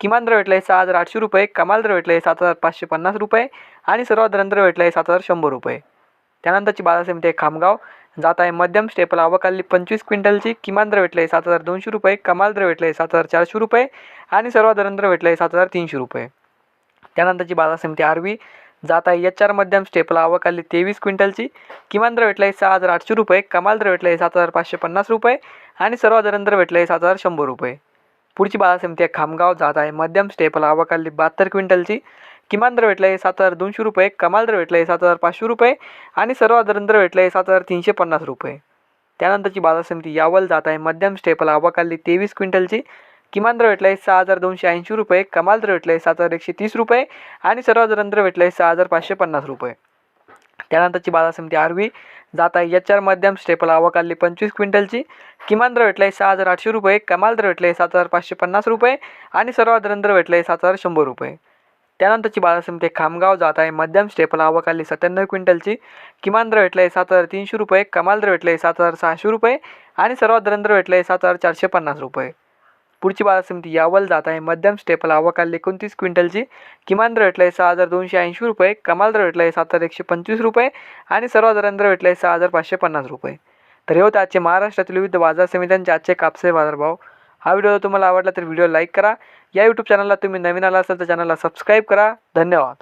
किमान दर भेटला आहे सहा हजार आठशे रुपये कमाल दर भेटला आहे सात हजार पाचशे पन्नास रुपये आणि सर्वात दर भेटला आहे सात हजार शंभर रुपये. त्यानंतरची बाजार समिती आहे खामगाव. जात आहे मध्यम स्टेपल अवकाली पंचवीस क्विंटलची. किमान दर भेटला आहे सात हजार दोनशे रुपये कमाल दर भेटला आहे सात हजार चारशे रुपये आणि सर्वात दर भेटला आहे सात हजार तीनशे रुपये. त्यानंतरची बाजार समिती आरवी. जात आहे एच आर मध्यम स्टेपल अवकाली तेवीस क्विंटलची. किमान दर भेटला आहे सहा हजार आठशे रुपये कमाल दर भेटला आहे सात हजार पाचशे पन्नास रुपये आणि सर्वात दर भेटला आहे सात हजार शंभर रुपये. पुढची बाजार समिती आहे खामगाव जात आहे. मध्यम स्टेपला आवकाली बहात्तर क्विंटलची. किमान दर भेटला आहे सात हजार दोनशे रुपये. कमाल दर भेटला आहे सात हजार पाचशे रुपये. आणि सर्वात दर भेटला आहे सात हजार तीनशे पन्नास रुपये. त्यानंतरची बाजार समिती यावल जात आहे. मध्यम स्टेपला आवकाली तेवीस क्विंटलची. किमान दर भेटला आहे सहा हजार दोनशे ऐंशी रुपये. कमाल दर भेटला आहे सात हजार एकशे तीस रुपये. आणि सर्वात दर भेटला आहे सहा हजार पाचशे पन्नास रुपये. त्यानंतरची बाजार समिती आरवी. जात आहे एच आर मध्यम स्टेपल आवकाली पंचवीस क्विंटलची किमान दर भेटला आहे सहा हजार आठशे रुपये कमाल दर भेटला आहे सात हजार पाचशे पन्नास रुपये आणि सर्वात दर भेटला आहे सात हजार शंभर रुपये. त्यानंतरची बाजार समिती खामगाव जात आहे. मध्यम स्टेपल आवकाली सत्त्याण्णव क्विंटलची किमान दर भेटला आहे सात हजार तीनशे रुपये कमाल दर भेटला आहे सात हजार सहाशे रुपये आणि सर्वात दर भेटला आहे सात हजार चारशे पन्नास रुपये. पुढची बाजार समिती यावल जात आहे. मध्यम स्टेपल आवकाल एकोणतीस क्विंटलची किमान दर भेटला आहे सहा हजार दोनशे ऐंशी रुपये कमाल दर भेटला आहे सात हजार एकशे पंचवीस रुपये आणि सर्वात दर भेटला आहे सहा हजार पाचशे पन्नास रुपये. तर हे होते आजचे महाराष्ट्रातील विविध बाजार समित्यांचे आजचे कापसे बाजारभाव. हा व्हिडिओ तुम्हाला आवडला तर व्हिडिओ लाईक करा. या यूट्यूब चॅनलला तुम्ही नवीन आला असाल तर चॅनलला सबस्क्राईब करा. धन्यवाद.